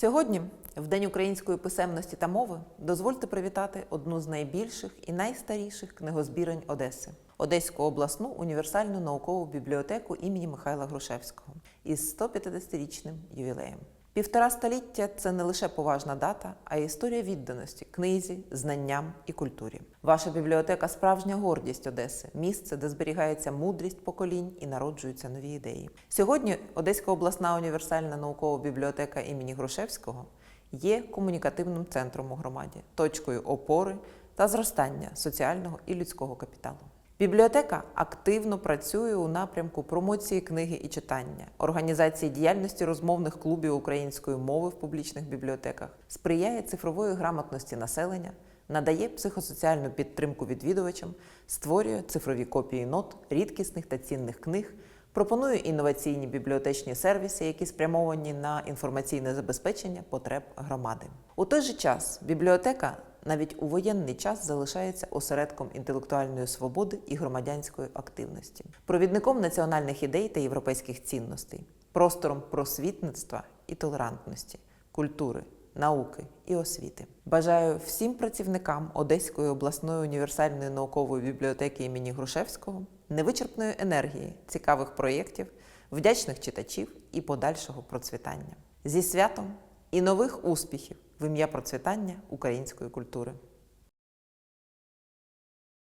Сьогодні, в День української писемності та мови, дозвольте привітати одну з найбільших і найстаріших книгозбірень Одеси Одеську обласну універсальну наукову бібліотеку імені Михайла Грушевського із 150-річним ювілеєм. Півтора століття це не лише поважна дата, а й історія відданості книзі, знанням і культурі. Ваша бібліотека справжня гордість Одеси, місце, де зберігається мудрість поколінь і народжуються нові ідеї. Сьогодні Одеська обласна універсальна наукова бібліотека імені Грушевського є комунікативним центром у громаді, точкою опори та зростання соціального і людського капіталу. Бібліотека активно працює у напрямку промоції книги і читання, організації діяльності розмовних клубів української мови в публічних бібліотеках, сприяє цифрової грамотності населення, надає психосоціальну підтримку відвідувачам, створює цифрові копії нот, рідкісних та цінних книг, пропонує інноваційні бібліотечні сервіси, які спрямовані на інформаційне забезпечення потреб громади. У той же час бібліотека навіть у воєнний час залишається осередком інтелектуальної свободи і громадянської активності, провідником національних ідей та європейських цінностей, простором просвітництва і толерантності, культури, науки і освіти. Бажаю всім працівникам Одеської обласної універсальної наукової бібліотеки імені Грушевського невичерпної енергії, цікавих проєктів, вдячних читачів і подальшого процвітання. Зі святом і нових успіхів в ім'я процвітання української культури.